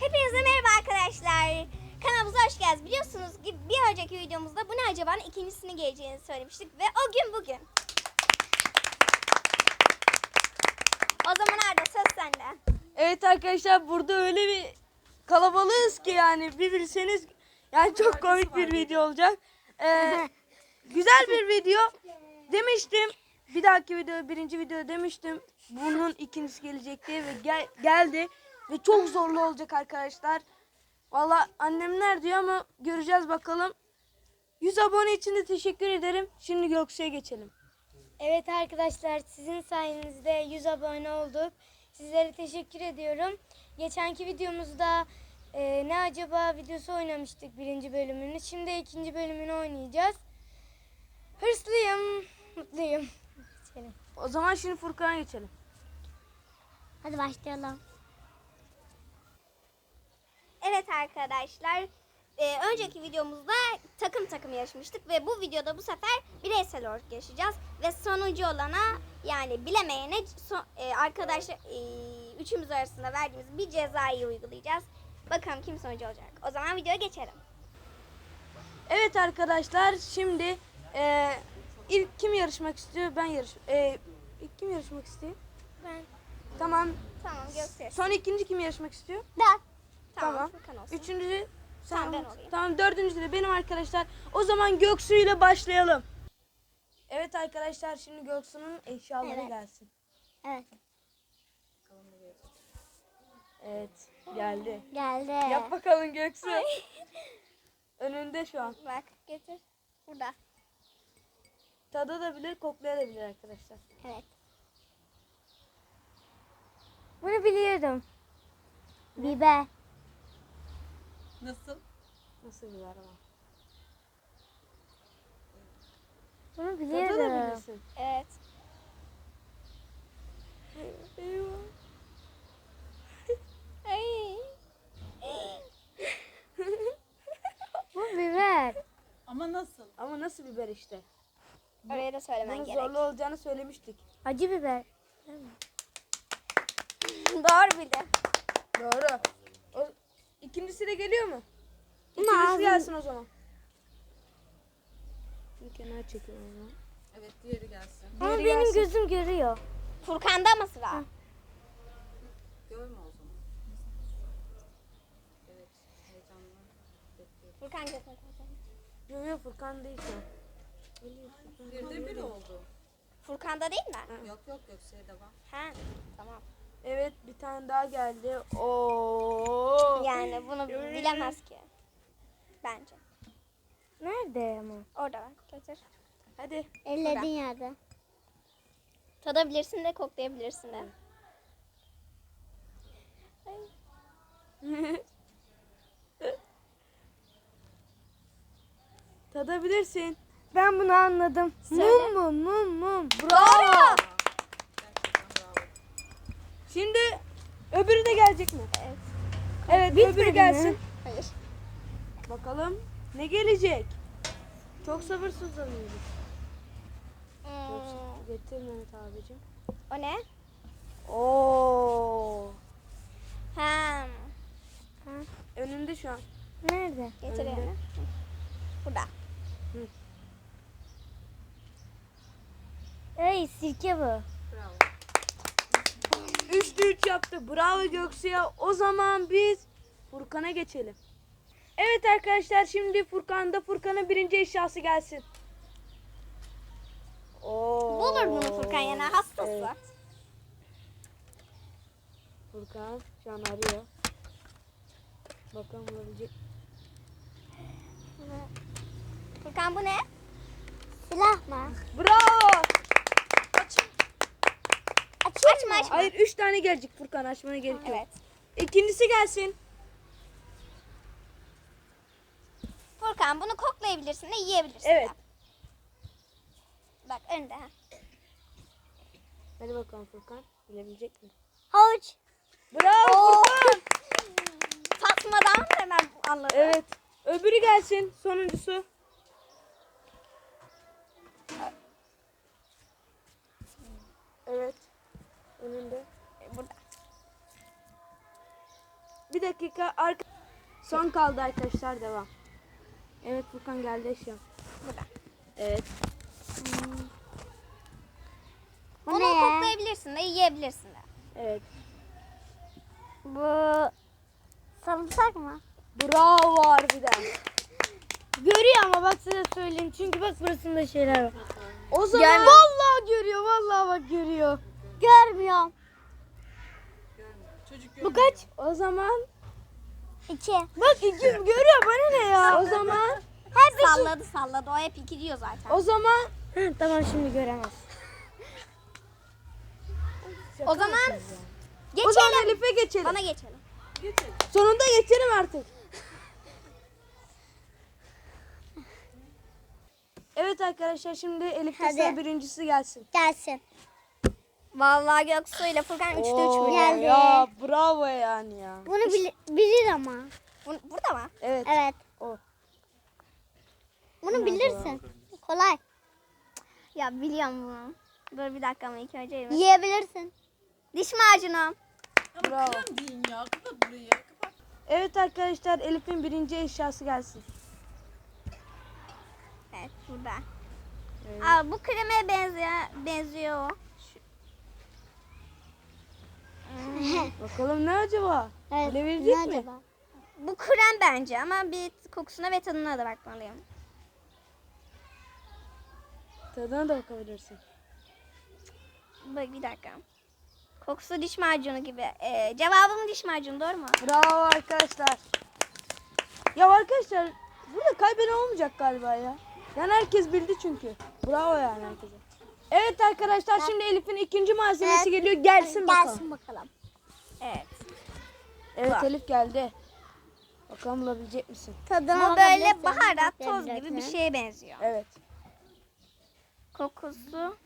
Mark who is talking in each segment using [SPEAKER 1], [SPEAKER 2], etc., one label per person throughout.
[SPEAKER 1] Hepinize merhaba arkadaşlar. Kanalımıza hoş geldiniz. Biliyorsunuz ki bir önceki videomuzda bu ne acaba'nın ikincisini geleceğini söylemiştik ve o gün bugün. O zaman Arda söz sende.
[SPEAKER 2] Evet arkadaşlar burada öyle bir kalabalığız ki yani bir bilseniz yani çok komik bir video olacak. Ee, güzel bir video demiştim. Bir dahaki video birinci video demiştim. Bunun ikincisi gelecek diye ve gel- geldi. Ve çok zorlu olacak arkadaşlar. Valla annemler diyor ama göreceğiz bakalım. 100 abone için de teşekkür ederim. Şimdi Göksu'ya geçelim.
[SPEAKER 3] Evet arkadaşlar sizin sayenizde 100 abone olduk. Sizlere teşekkür ediyorum. Geçenki videomuzda e, ne acaba videosu oynamıştık birinci bölümünü. Şimdi ikinci bölümünü oynayacağız. Hırslıyım, mutluyum. Geçelim.
[SPEAKER 2] O zaman şimdi Furkan'a geçelim.
[SPEAKER 3] Hadi başlayalım.
[SPEAKER 1] Evet arkadaşlar. e, önceki videomuzda takım takım yarışmıştık ve bu videoda bu sefer bireysel olarak yarışacağız ve sonucu olana yani bilemeyene so- e, arkadaşlar e, üçümüz arasında verdiğimiz bir cezayı uygulayacağız. Bakalım kim sonucu olacak. O zaman videoya geçelim.
[SPEAKER 2] Evet arkadaşlar şimdi e, ilk kim yarışmak istiyor? Ben yarış. E, ilk kim yarışmak istiyor?
[SPEAKER 3] Ben.
[SPEAKER 2] Tamam.
[SPEAKER 1] Tamam göster.
[SPEAKER 2] Son ikinci kim yarışmak istiyor?
[SPEAKER 1] Ben. Tamam.
[SPEAKER 2] Tamam.
[SPEAKER 1] Furkan olsun.
[SPEAKER 2] Üçüncü sen
[SPEAKER 1] Tamam, ben
[SPEAKER 2] ol-
[SPEAKER 1] olayım.
[SPEAKER 2] Tamam dördüncü de benim arkadaşlar. O zaman Göksu ile başlayalım. Evet arkadaşlar şimdi Göksu'nun eşyaları
[SPEAKER 1] Evet.
[SPEAKER 2] gelsin.
[SPEAKER 3] Evet.
[SPEAKER 2] Evet geldi.
[SPEAKER 3] Geldi.
[SPEAKER 2] Yap bakalım Göksu. Önünde şu an.
[SPEAKER 1] Bak getir. Burada.
[SPEAKER 2] Tadabilir, koklayabilir arkadaşlar.
[SPEAKER 1] Evet.
[SPEAKER 3] Bunu biliyordum. Biber.
[SPEAKER 4] Nasıl?
[SPEAKER 2] Nasıl bir araba?
[SPEAKER 3] Bunu biliyordum.
[SPEAKER 2] Tadabilirsin.
[SPEAKER 1] Evet.
[SPEAKER 2] Eyvah.
[SPEAKER 1] Ay.
[SPEAKER 3] Bu biber.
[SPEAKER 4] Ama nasıl?
[SPEAKER 2] Ama nasıl biber işte?
[SPEAKER 1] Oraya da söylemen
[SPEAKER 2] Bunun
[SPEAKER 1] gerek.
[SPEAKER 2] zorlu olacağını söylemiştik.
[SPEAKER 3] Acı biber.
[SPEAKER 1] Doğru bildi.
[SPEAKER 2] Doğru. İkincisi de geliyor mu? İkincisi gelsin o zaman. Bir kenar çekiyorum o zaman.
[SPEAKER 4] Evet diğeri gelsin.
[SPEAKER 3] Ama
[SPEAKER 2] Diğeri
[SPEAKER 3] benim
[SPEAKER 2] gelsin.
[SPEAKER 3] gözüm görüyor.
[SPEAKER 1] Furkan'da mı sıra?
[SPEAKER 4] Görme o zaman. Evet heyecanla bekliyorum.
[SPEAKER 1] Furkan gözünü.
[SPEAKER 2] Yok yok Furkan değil şu an. Geliyor Furkan.
[SPEAKER 4] Bir oldu.
[SPEAKER 1] Furkan'da değil mi?
[SPEAKER 4] Yok yok Göksu'ya devam.
[SPEAKER 1] Ha, tamam.
[SPEAKER 2] Evet bir tane daha geldi. Oo.
[SPEAKER 1] Yani bunu bilemez ki. Bence.
[SPEAKER 3] Nerede ama?
[SPEAKER 1] Orada bak, getir.
[SPEAKER 2] Hadi.
[SPEAKER 3] Elledin yerde.
[SPEAKER 1] Tadabilirsin de koklayabilirsin de. Ay.
[SPEAKER 2] Tadabilirsin.
[SPEAKER 3] Ben bunu anladım.
[SPEAKER 1] Söyle.
[SPEAKER 3] Mum mu? Mum mum.
[SPEAKER 1] Bravo.
[SPEAKER 4] Bravo.
[SPEAKER 2] Şimdi öbürü de gelecek mi?
[SPEAKER 1] Evet.
[SPEAKER 2] Evet
[SPEAKER 3] Bitmedi
[SPEAKER 2] öbürü
[SPEAKER 3] mi?
[SPEAKER 2] gelsin.
[SPEAKER 1] Hayır.
[SPEAKER 2] Bakalım ne gelecek? Çok sabırsızlanıyoruz.
[SPEAKER 1] Hmm,
[SPEAKER 2] Getir Mehmet abicim.
[SPEAKER 1] o ne?
[SPEAKER 2] Oo.
[SPEAKER 1] Ha.
[SPEAKER 2] Önünde şu an.
[SPEAKER 3] Nerede?
[SPEAKER 1] Getir
[SPEAKER 2] Önde.
[SPEAKER 1] yani. Burada.
[SPEAKER 3] Ey sirke bu.
[SPEAKER 2] 3'te 3 yaptı. Bravo Göksu'ya. O zaman biz Furkan'a geçelim. Evet arkadaşlar şimdi Furkan'da Furkan'ın birinci eşyası gelsin. Oo.
[SPEAKER 1] Bulur bunu Furkan yani hastası.
[SPEAKER 2] Evet. Furkan şu an arıyor. Bakalım bulabilecek.
[SPEAKER 1] Furkan bu ne?
[SPEAKER 3] Silah mı?
[SPEAKER 2] Bravo.
[SPEAKER 1] Açma açma.
[SPEAKER 2] Hayır 3 tane gelecek Furkan açmana gerek yok.
[SPEAKER 1] Evet.
[SPEAKER 2] İkincisi gelsin.
[SPEAKER 1] Furkan bunu koklayabilirsin de yiyebilirsin
[SPEAKER 2] Evet.
[SPEAKER 1] de. Bak önde. ha.
[SPEAKER 2] Hadi bakalım Furkan. Bilebilecek mi?
[SPEAKER 3] Havuç.
[SPEAKER 2] Bravo Furkan.
[SPEAKER 1] Tatmadan hemen anladım.
[SPEAKER 2] Evet. Öbürü gelsin. Sonuncusu. Evet. Önünde.
[SPEAKER 1] Burada.
[SPEAKER 2] bir dakika arka son kaldı arkadaşlar devam. Evet Furkan geldi şu an.
[SPEAKER 1] Burada.
[SPEAKER 2] Evet.
[SPEAKER 3] Bu
[SPEAKER 1] Onu
[SPEAKER 3] ne ya?
[SPEAKER 1] koklayabilirsin de yiyebilirsin de.
[SPEAKER 2] Evet.
[SPEAKER 3] Bu sarımsak mı?
[SPEAKER 2] Bravo harbiden.
[SPEAKER 3] Görüyor ama bak size söyleyeyim. Çünkü bak burasında şeyler var.
[SPEAKER 2] O zaman
[SPEAKER 3] Vallahi görüyor. Vallahi bak görüyor. Görmüyorum.
[SPEAKER 4] Çocuk
[SPEAKER 3] Bu kaç?
[SPEAKER 2] o zaman
[SPEAKER 3] İki. Bak iki görüyor bana ne ya?
[SPEAKER 2] o zaman
[SPEAKER 1] Hep salladı salladı. O hep iki diyor zaten.
[SPEAKER 2] o zaman
[SPEAKER 3] Hı, tamam şimdi göremez.
[SPEAKER 1] O zaman
[SPEAKER 2] o zaman
[SPEAKER 1] geçelim.
[SPEAKER 2] Elif'e geçelim.
[SPEAKER 1] Bana geçelim.
[SPEAKER 4] Geçelim.
[SPEAKER 2] Sonunda geçelim artık. Evet arkadaşlar şimdi sıra birincisi gelsin.
[SPEAKER 3] Gelsin.
[SPEAKER 1] Vallahi Göksu ile Furkan 3'te 3
[SPEAKER 2] Oo,
[SPEAKER 1] biliyor.
[SPEAKER 3] Geldi.
[SPEAKER 2] Ya bravo yani ya.
[SPEAKER 3] Bunu bilir, bilir ama.
[SPEAKER 1] Bu- Burada mı?
[SPEAKER 2] Evet.
[SPEAKER 3] Evet.
[SPEAKER 2] O.
[SPEAKER 3] Bunu bilirsin. Kolay.
[SPEAKER 1] Ya biliyorum bunu. Dur bir dakika ama ilk önce elimi.
[SPEAKER 3] Yiyebilirsin.
[SPEAKER 1] Diş macunu.
[SPEAKER 4] Ama
[SPEAKER 2] Bravo.
[SPEAKER 4] krem deyin ya. Kapat burayı. Kapat.
[SPEAKER 2] Evet arkadaşlar Elif'in birinci eşyası gelsin.
[SPEAKER 1] Evet burada.
[SPEAKER 2] Evet.
[SPEAKER 1] Aa, bu kreme benziyor. Benziyor.
[SPEAKER 2] Bakalım ne acaba?
[SPEAKER 3] Evet.
[SPEAKER 2] Bilebilecek
[SPEAKER 3] ne
[SPEAKER 2] mi?
[SPEAKER 3] acaba?
[SPEAKER 1] Bu krem bence ama bir kokusuna ve tadına da bakmalıyım.
[SPEAKER 2] Tadına da bakabilirsin.
[SPEAKER 1] Bak bir dakika. Kokusu diş macunu gibi. Ee, cevabım diş macunu doğru mu?
[SPEAKER 2] Bravo arkadaşlar. Ya arkadaşlar burada kaybeden olmayacak galiba ya. Yani herkes bildi çünkü. Bravo yani herkese. Evet arkadaşlar şimdi Elif'in ikinci malzemesi geliyor. Gelsin bakalım.
[SPEAKER 3] Gelsin bakalım.
[SPEAKER 1] Evet.
[SPEAKER 2] Evet
[SPEAKER 1] Bak.
[SPEAKER 2] Elif geldi. Bakalım bulabilecek misin?
[SPEAKER 3] Tadına
[SPEAKER 1] Bu böyle baharat, toz gibi bir şeye benziyor.
[SPEAKER 2] Evet.
[SPEAKER 1] Kokusu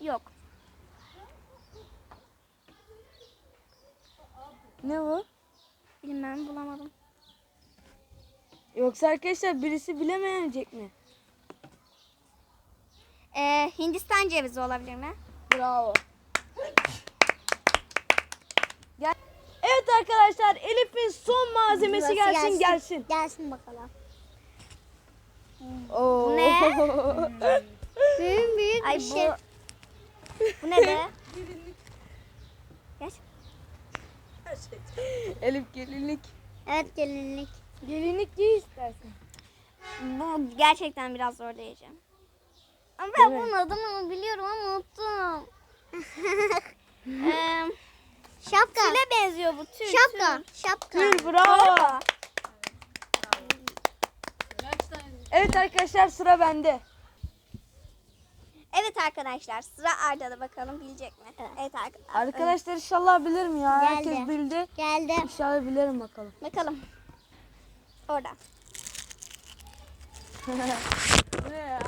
[SPEAKER 1] yok.
[SPEAKER 2] Ne bu?
[SPEAKER 1] Bilmem bulamadım.
[SPEAKER 2] Yoksa arkadaşlar birisi bilemeyecek mi?
[SPEAKER 1] Ee, Hindistan cevizi olabilir mi?
[SPEAKER 2] Bravo. Gel. Evet arkadaşlar Elif'in son malzemesi
[SPEAKER 3] Burası
[SPEAKER 2] gelsin gelsin.
[SPEAKER 3] Gelsin bakalım.
[SPEAKER 2] Oo.
[SPEAKER 1] Ne?
[SPEAKER 3] Büyük büyük
[SPEAKER 1] Ay
[SPEAKER 3] bir
[SPEAKER 1] bu...
[SPEAKER 3] şey.
[SPEAKER 1] Bu ne be?
[SPEAKER 4] Her şey.
[SPEAKER 2] Elif gelinlik.
[SPEAKER 3] Evet gelinlik.
[SPEAKER 2] Gelinlik giy istersen.
[SPEAKER 1] Bu gerçekten biraz zorlayacağım. Ama ben bunun adını biliyorum ama unuttum. ee,
[SPEAKER 3] Şapka.
[SPEAKER 1] tüle benziyor bu tül.
[SPEAKER 3] Şapka.
[SPEAKER 1] tül.
[SPEAKER 3] Şapka.
[SPEAKER 1] Doğru
[SPEAKER 2] bravo. Evet arkadaşlar sıra bende.
[SPEAKER 1] Evet arkadaşlar sıra Arda'da bakalım bilecek mi? Evet, arkadaşlar.
[SPEAKER 2] Arkadaşlar inşallah bilirim ya.
[SPEAKER 3] Geldi.
[SPEAKER 2] Herkes bildi.
[SPEAKER 3] Geldi.
[SPEAKER 2] İnşallah bilirim bakalım.
[SPEAKER 1] Bakalım. Orada.
[SPEAKER 2] ne ya?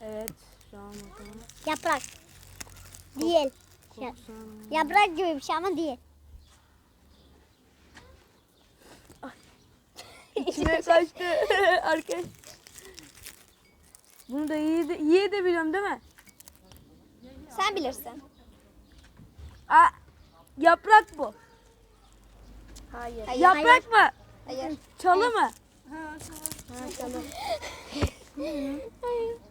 [SPEAKER 2] Evet.
[SPEAKER 3] Yaprak. Değil. Ya- Yaprak gibi bir şey ama değil.
[SPEAKER 2] İçine kaçtı. Arkadaş. Bunu da iyi de, iyi de biliyorum değil mi?
[SPEAKER 1] Sen bilirsin.
[SPEAKER 2] Aa, yaprak bu.
[SPEAKER 1] Hayır.
[SPEAKER 2] yaprak mı?
[SPEAKER 1] Hayır.
[SPEAKER 2] Çalı mı? Bu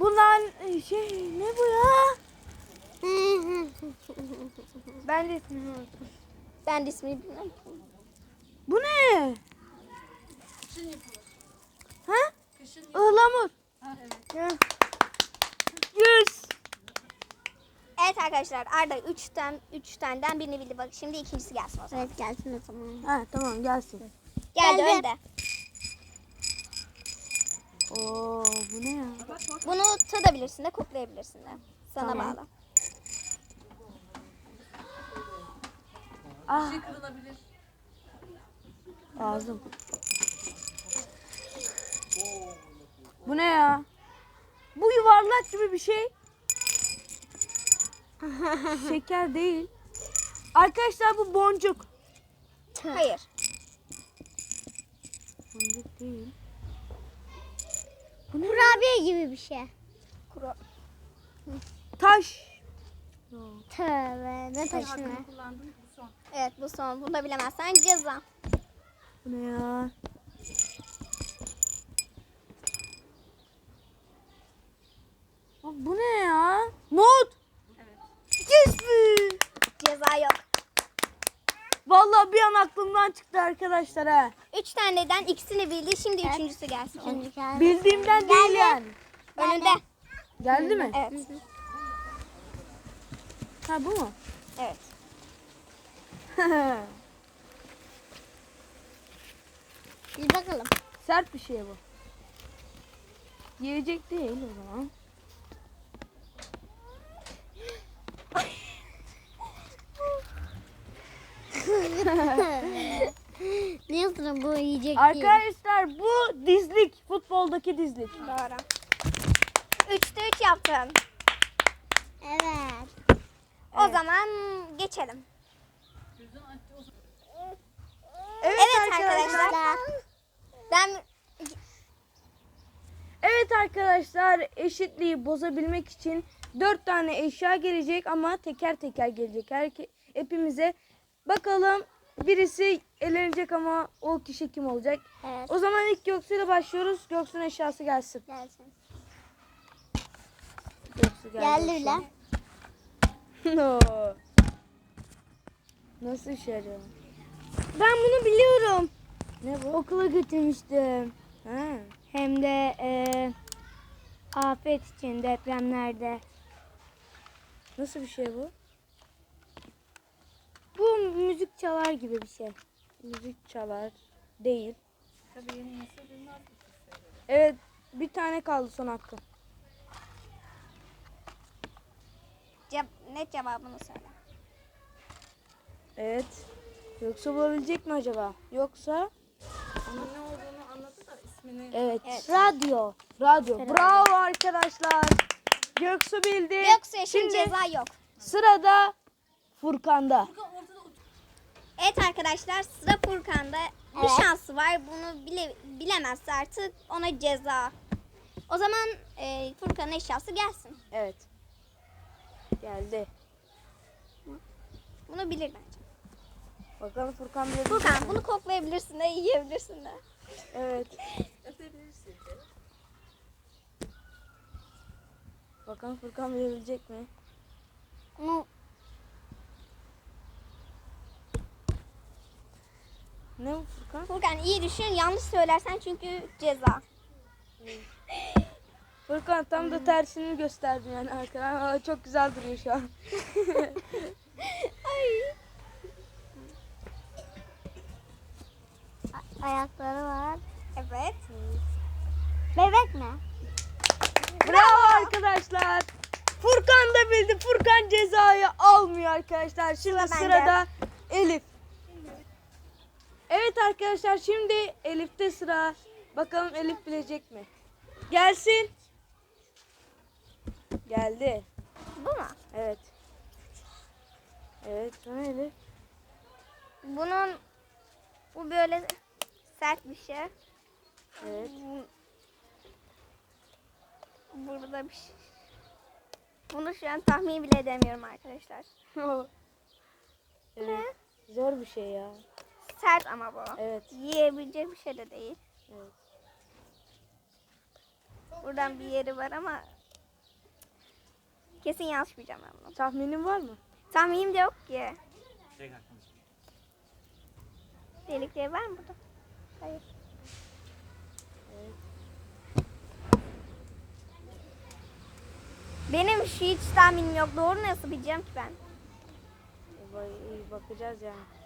[SPEAKER 2] lan şey ne bu ya?
[SPEAKER 3] ben de ismini unuttum.
[SPEAKER 1] Ben de ismini bilmiyorum.
[SPEAKER 2] Bu ne?
[SPEAKER 4] kışın yapılır.
[SPEAKER 2] Ha?
[SPEAKER 4] Kışın
[SPEAKER 2] Ihlamur.
[SPEAKER 4] Ha evet.
[SPEAKER 2] Yüz.
[SPEAKER 1] Evet arkadaşlar Arda 3 tane 3 taneden birini bildi. Bak şimdi ikincisi gelsin o zaman.
[SPEAKER 3] Evet gelsin o zaman.
[SPEAKER 2] Ha tamam gelsin.
[SPEAKER 1] Geldi
[SPEAKER 3] Geldi.
[SPEAKER 1] önde.
[SPEAKER 2] Oo bu ne ya?
[SPEAKER 1] Bunu tadabilirsin de koklayabilirsin de. Sana
[SPEAKER 2] Tamam.
[SPEAKER 1] bağlı.
[SPEAKER 2] Ah
[SPEAKER 4] Şey kırılabilir.
[SPEAKER 2] ağzım. Bu ne ya? Bu yuvarlak gibi bir şey. Şeker değil. Arkadaşlar bu boncuk.
[SPEAKER 1] Hayır.
[SPEAKER 2] Boncuk değil.
[SPEAKER 3] Kurabiye gibi bir şey.
[SPEAKER 1] Kuru.
[SPEAKER 2] Taş.
[SPEAKER 3] Tövbe ne.
[SPEAKER 4] Bu son.
[SPEAKER 1] Evet bu son. Bunu da bilemezsen ceza.
[SPEAKER 2] Bu ne ya? Bu ne ya? Not.
[SPEAKER 4] Evet.
[SPEAKER 1] Ceza yok.
[SPEAKER 2] Vallahi bir an aklımdan çıktı arkadaşlar ha.
[SPEAKER 1] Üç taneden ikisini bildi. Şimdi üçüncüsü gelsin.
[SPEAKER 2] Bildiğimden değil yani.
[SPEAKER 1] Önünde.
[SPEAKER 2] Geldi mi?
[SPEAKER 1] Evet.
[SPEAKER 2] Ha bu mu?
[SPEAKER 1] Evet.
[SPEAKER 3] Bir bakalım.
[SPEAKER 2] Sert bir şey bu. Yiyecek değil o zaman.
[SPEAKER 3] Ne bu yiyecek.
[SPEAKER 2] Arkadaşlar bu dizlik. Futboldaki dizlik.
[SPEAKER 1] Doğru. Üçte üç yaptın.
[SPEAKER 3] Evet.
[SPEAKER 1] O zaman geçelim.
[SPEAKER 2] Evet,
[SPEAKER 1] Evet
[SPEAKER 2] arkadaşlar.
[SPEAKER 1] arkadaşlar. Ben
[SPEAKER 2] Evet arkadaşlar eşitliği bozabilmek için dört tane eşya gelecek ama teker teker gelecek. Herke, hepimize bakalım birisi elenecek ama o kişi kim olacak?
[SPEAKER 3] Evet.
[SPEAKER 2] O zaman ilk Göksu ile başlıyoruz. Göksu'nun eşyası gelsin.
[SPEAKER 3] Gelsin.
[SPEAKER 2] Göksu geldi.
[SPEAKER 3] Geldi bile.
[SPEAKER 2] no. Nasıl işe yarıyor?
[SPEAKER 3] Ben bunu biliyorum.
[SPEAKER 2] Ne bu?
[SPEAKER 3] Okula götürmüştüm.
[SPEAKER 2] Ha.
[SPEAKER 3] Hem de e, afet için depremlerde.
[SPEAKER 2] Nasıl bir şey? Bu
[SPEAKER 3] müzik çalar gibi bir şey.
[SPEAKER 2] Müzik çalar. Değil.
[SPEAKER 4] Tabii yeni nesil bilmez.
[SPEAKER 2] Evet bir tane kaldı son hakkı.
[SPEAKER 1] ce- net cevabını söyle.
[SPEAKER 2] Evet. Yoksa bulabilecek mi acaba? Yoksa
[SPEAKER 4] Onun ne olduğunu anladı da ismini.
[SPEAKER 2] evet.
[SPEAKER 1] Evet.
[SPEAKER 3] Radyo.
[SPEAKER 2] Radyo. Bravo arkadaşlar. Göksu bildi.
[SPEAKER 1] Yoksa şimdi
[SPEAKER 2] Şimdi
[SPEAKER 1] ceza yok.
[SPEAKER 2] sırada Furkan'da.
[SPEAKER 4] Otur.
[SPEAKER 1] Evet arkadaşlar sıra Furkan'da. Bir
[SPEAKER 3] Evet.
[SPEAKER 1] şansı var. Bunu bile, bilemezse artık ona ceza. O zaman e, Furkan'ın eşyası gelsin.
[SPEAKER 2] Evet. Geldi.
[SPEAKER 1] Bunu bilir bence.
[SPEAKER 2] Bakalım Furkan bilebilecek
[SPEAKER 1] Furkan
[SPEAKER 2] mi?
[SPEAKER 1] bunu koklayabilirsin de yiyebilirsin de.
[SPEAKER 2] Evet.
[SPEAKER 4] Ötebilirsin.
[SPEAKER 2] Bakalım Furkan bilebilecek mi?
[SPEAKER 3] Bunu
[SPEAKER 2] Ne bu Furkan?
[SPEAKER 1] Furkan iyi düşün. Yanlış söylersen çünkü ceza.
[SPEAKER 2] Furkan tam da tersini gösterdi yani arkadan. Aa, çok güzel duruyor şu an.
[SPEAKER 3] ayakları var.
[SPEAKER 1] Evet.
[SPEAKER 3] Bebek mi?
[SPEAKER 2] Bravo arkadaşlar. Furkan da bildi. Furkan cezayı almıyor arkadaşlar. Şimdi
[SPEAKER 1] Sıra bende.
[SPEAKER 2] sırada Elif. Evet arkadaşlar şimdi Elif'te sıra. Bakalım Elif bilecek mi? Gelsin. Geldi.
[SPEAKER 1] Bu mu?
[SPEAKER 2] Evet. Evet sana Elif.
[SPEAKER 1] Bunun bu böyle sert bir şey.
[SPEAKER 2] Evet.
[SPEAKER 1] Burada bir şey. Bunu şu an tahmin bile edemiyorum arkadaşlar.
[SPEAKER 2] evet. Zor bir şey ya.
[SPEAKER 1] Sert ama bu.
[SPEAKER 2] Evet.
[SPEAKER 1] Yiyebilecek bir şey de değil.
[SPEAKER 2] Evet.
[SPEAKER 1] Buradan bir yeri var ama kesin yazmayacağım ben bunu.
[SPEAKER 2] Tahminin var mı?
[SPEAKER 1] Tahminim de yok ki. Delikleri var mı burada? Hayır. Benim hiç tahminim yok. Doğru nasıl bileceğim ki ben?
[SPEAKER 2] E, iyi bakacağız yani.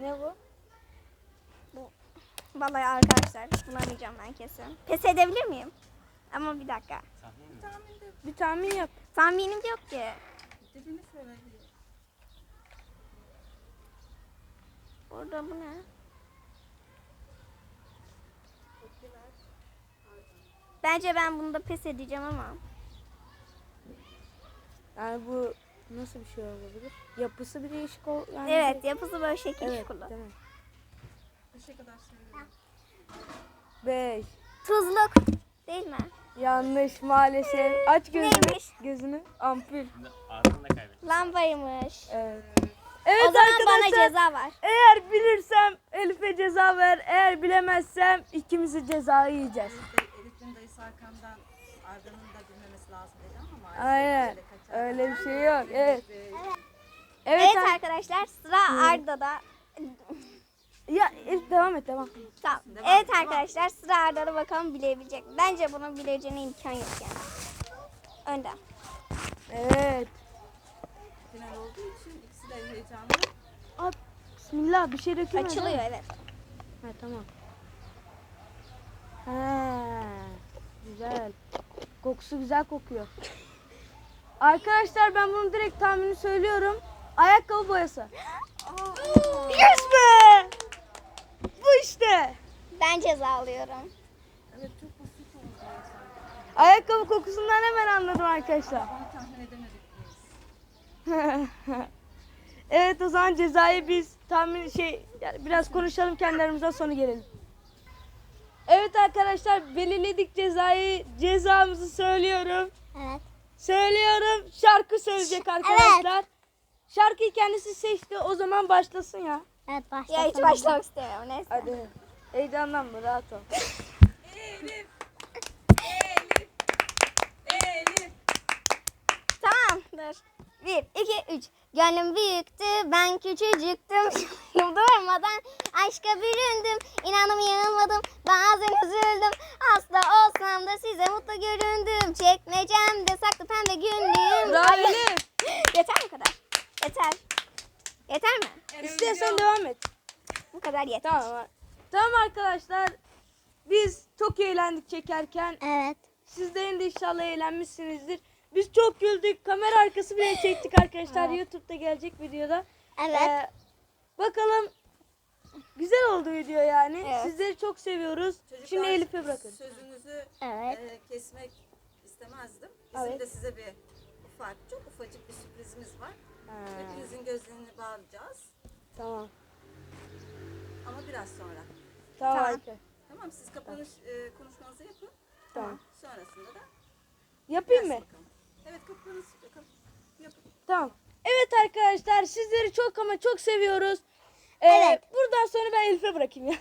[SPEAKER 2] Ne bu?
[SPEAKER 1] Vallahi arkadaşlar bulamayacağım ben kesin. Pes edebilir miyim? Ama bir dakika.
[SPEAKER 2] Bir tahmin yap.
[SPEAKER 1] Tahminim de yok ki.
[SPEAKER 4] Dediğini söyle.
[SPEAKER 1] Burada bu ne? Bence ben bunda pes edeceğim ama.
[SPEAKER 2] Yani bu nasıl bir şey olabilir? Yapısı bir değişik ol yani.
[SPEAKER 1] Evet yapısı böyle şekil
[SPEAKER 2] Evet,
[SPEAKER 1] şukulu.
[SPEAKER 2] değil mi?
[SPEAKER 4] Kadar.
[SPEAKER 2] Beş.
[SPEAKER 1] Tuzluk değil mi?
[SPEAKER 2] Yanlış maalesef. Aç gözünü.
[SPEAKER 1] Neymiş?
[SPEAKER 2] Gözünü. Ampul.
[SPEAKER 5] Kaybettim.
[SPEAKER 1] Lambaymış.
[SPEAKER 2] Evet. Evet
[SPEAKER 1] o zaman bana
[SPEAKER 2] arkadaşlar.
[SPEAKER 1] ceza var.
[SPEAKER 2] Eğer bilirsem Elif'e ceza ver. Eğer bilemezsem ikimizi ceza yiyeceğiz.
[SPEAKER 4] Elif- Elif'in dayısı arkamdan Arda'nın da bilmemesi lazım dedi ama maalesef
[SPEAKER 2] Aynen.
[SPEAKER 4] Öyle
[SPEAKER 2] bir şey yok. Evet.
[SPEAKER 1] Evet,
[SPEAKER 2] Evet. ar-
[SPEAKER 1] arkadaşlar sıra Arda'da.
[SPEAKER 2] ya Elif devam et devam.
[SPEAKER 1] Tamam. Evet arkadaşlar sıra Arda'da bakalım bilebilecek. mi? Bence bunun bileceğine imkan yok yani. Önden.
[SPEAKER 2] Evet.
[SPEAKER 4] Final olduğu için ikisi de heyecanlı.
[SPEAKER 2] At. Bismillah bir şey dökülmedi.
[SPEAKER 1] Açılıyor evet.
[SPEAKER 2] Ha tamam. Ha, güzel. Kokusu güzel kokuyor. Arkadaşlar ben bunu direkt tahmini söylüyorum. Ayakkabı boyası. Yes be! Bu işte.
[SPEAKER 1] Ben ceza alıyorum.
[SPEAKER 4] Evet çok basit oldu.
[SPEAKER 2] Ayakkabı kokusundan hemen anladım arkadaşlar.
[SPEAKER 4] Onu tahmin edemedik biz.
[SPEAKER 2] evet o zaman cezayı biz tahmin şey yani biraz konuşalım kendi aramızda sonra gelelim. Evet arkadaşlar belirledik cezayı. Cezamızı söylüyorum.
[SPEAKER 1] Evet.
[SPEAKER 2] Söylüyorum. Şarkı söyleyecek arkadaşlar. Şarkıyı kendisi seçti. O zaman başlasın ya.
[SPEAKER 1] Evet başla. Ya hiç başlamak istemiyorum neyse.
[SPEAKER 2] Hadi. Heyecanlanma rahat ol.
[SPEAKER 4] Elif! Elif! Elif!
[SPEAKER 1] Tamam dur. Bir, iki, üç. Gönlüm büyüktü, ben küçücüktüm. Durmadan aşka büründüm. İnanım yanılmadım, bazen üzüldüm. Hasta olsam da size mutlu göründüm. Çekmecemde saklı pembe günlüğüm.
[SPEAKER 2] Bravo.
[SPEAKER 1] Yeter mi bu kadar? Yeter. Yeter mi?
[SPEAKER 2] İstersen devam et.
[SPEAKER 1] Bu kadar yeter.
[SPEAKER 2] Tamam. Tamam arkadaşlar. Biz çok eğlendik çekerken.
[SPEAKER 1] Evet.
[SPEAKER 2] Siz de inşallah eğlenmişsinizdir. Biz çok güldük. Kamera arkası bile çektik arkadaşlar. YouTube'da gelecek videoda.
[SPEAKER 1] Evet.
[SPEAKER 2] Ee, bakalım güzel oldu video yani.
[SPEAKER 1] Evet.
[SPEAKER 2] Sizleri çok seviyoruz.
[SPEAKER 4] Çocuklar,
[SPEAKER 2] Şimdi Elif'e bırakın.
[SPEAKER 4] Sözünüzü
[SPEAKER 1] Evet.
[SPEAKER 4] e, kesmek istemezdim. Bizim
[SPEAKER 2] Evet.
[SPEAKER 4] de size bir ufak, çok ufacık bir sürprizimiz var. Hepinizin gözlerini bağlayacağız.
[SPEAKER 2] Tamam.
[SPEAKER 4] Ama biraz sonra.
[SPEAKER 2] Tamam.
[SPEAKER 1] Tamam.
[SPEAKER 4] Tamam siz kapanış e, konuşmanızı yapın.
[SPEAKER 2] Tamam.
[SPEAKER 4] Sonrasında da
[SPEAKER 2] Yapayım mı?
[SPEAKER 4] bakalım. Evet. Yapın.
[SPEAKER 2] Tamam. Evet arkadaşlar sizleri çok ama çok seviyoruz. Ee,
[SPEAKER 1] Evet.
[SPEAKER 2] Buradan sonra ben Elif'e bırakayım ya.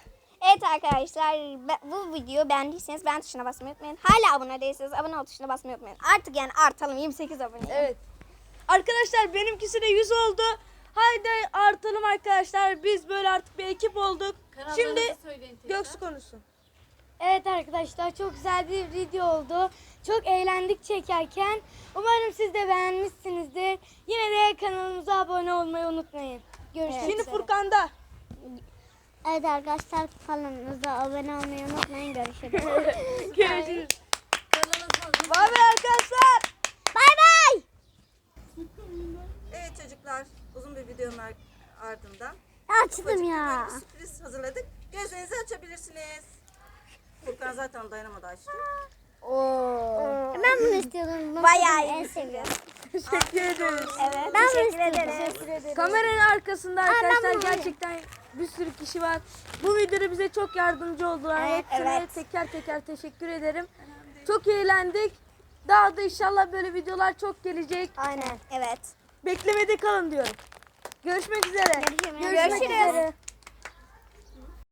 [SPEAKER 1] Evet arkadaşlar be- bu videoyu beğendiyseniz beğen tuşuna basmayı unutmayın. Hala abone değilseniz abone ol tuşuna basmayı unutmayın. Artık yani artalım 28 abone.
[SPEAKER 2] Evet. Arkadaşlar benimkisi de 100 oldu. Haydi artalım arkadaşlar. Biz böyle artık bir ekip olduk. Şimdi
[SPEAKER 4] tekrar.
[SPEAKER 2] Göksu konuşsun.
[SPEAKER 3] Evet arkadaşlar çok güzel bir video oldu. Çok eğlendik çekerken. Umarım siz de beğenmişsinizdir. Yine de kanalımıza abone olmayı unutmayın. Görüşmek
[SPEAKER 2] Şimdi
[SPEAKER 3] üzere.
[SPEAKER 2] Furkan'da.
[SPEAKER 1] Evet arkadaşlar kanalımıza abone olmayı unutmayın. Görüşürüz.
[SPEAKER 2] Görüşürüz. Bay bay arkadaşlar.
[SPEAKER 1] bay bay.
[SPEAKER 4] Evet çocuklar uzun bir videonun ar- ardından
[SPEAKER 1] Açtım ya.
[SPEAKER 4] bir sürpriz hazırladık. Gözlerinizi açabilirsiniz. Furkan zaten dayanamadı açtı.
[SPEAKER 2] Oo.
[SPEAKER 1] Ben bunu istiyordum. Bayağı iyi. En seviyorum.
[SPEAKER 2] Teşekkür ederiz.
[SPEAKER 1] Evet. Ben teşekkür ederim.
[SPEAKER 2] Kameranın arkasında arkadaşlar gerçekten bir sürü kişi var. Bu videoda bize çok yardımcı oldular.
[SPEAKER 1] Evet,
[SPEAKER 2] Hepsine
[SPEAKER 1] evet.
[SPEAKER 2] teker teker teşekkür ederim. Çok eğlendik. Daha da inşallah böyle videolar çok gelecek.
[SPEAKER 1] Aynen. Evet.
[SPEAKER 2] Beklemede kalın diyorum. Görüşmek üzere.
[SPEAKER 1] Görüşürüz.
[SPEAKER 2] üzere.